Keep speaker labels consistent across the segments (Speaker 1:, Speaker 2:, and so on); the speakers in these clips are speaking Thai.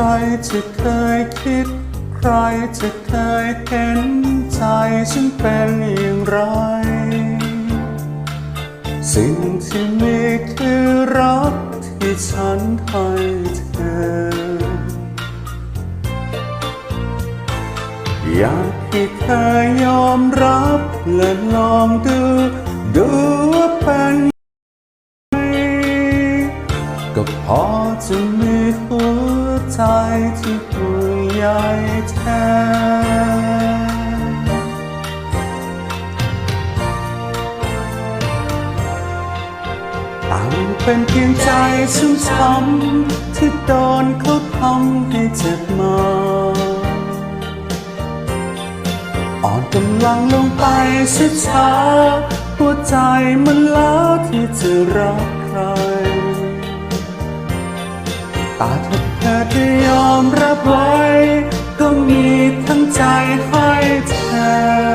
Speaker 1: รจะเคยคิด ใครจะเคยเห็นใจฉันเป็นอย่างไร สิ่งที่มีคือรักที่ฉันให้เธอ อยากให้เธอยอมรับและลองดู ดูว่าเป็นไงก็พอจะมีหัว ใจที่ห่วงใยแท้ต่างเป็นเพียงใจช้ำๆที่โดนเขาทำให้เจ็บมาอ่อนกำลังลงไปช้าๆหัวใจมันล้าที่จะรักใครต่ถ้าเธอจะยอมรับไว้ ก็มีทั้งใจให้เธอ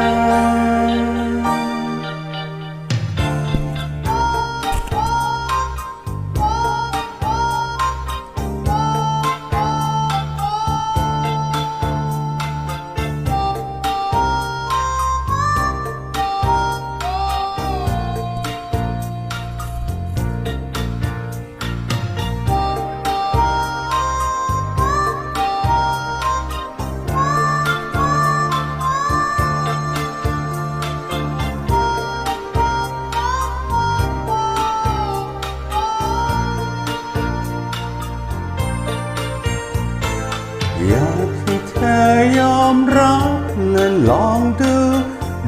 Speaker 1: อยากให้เธอยอมรับและลองดู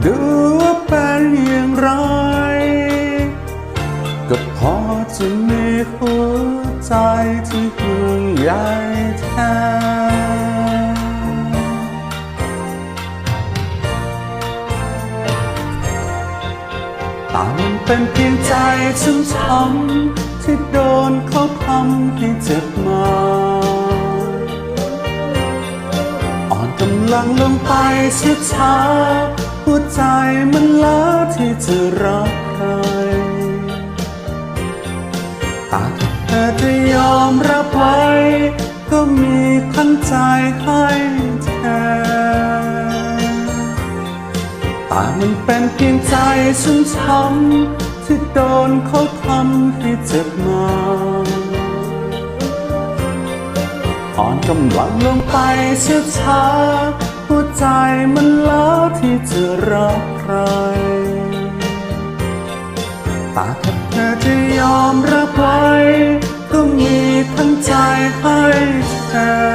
Speaker 1: ดูเป็นอย่างไร ก็พอจะมีหัวใจที่ห่วงใยแท้ต่างเป็นเพียงใจช้ำๆที่โดนเขาทำให้เจ็บมา ลังลงไปช้าๆหัวใจมันล้าที่จะรักใครแต่ถ้าเธอจะยอมรับไว้ ก็มีทั้งใจให้เธอแต่มันเป็นเพียงใจช้ำๆที่โดนเขาทำให้เจ็บมา อ่อนกำลังลงไปช้าๆหัวใจมันล้าที่จะรักใครแต่ถ้าเธอจะยอมรับไว้ ก็มีทั้งใจให้เธอ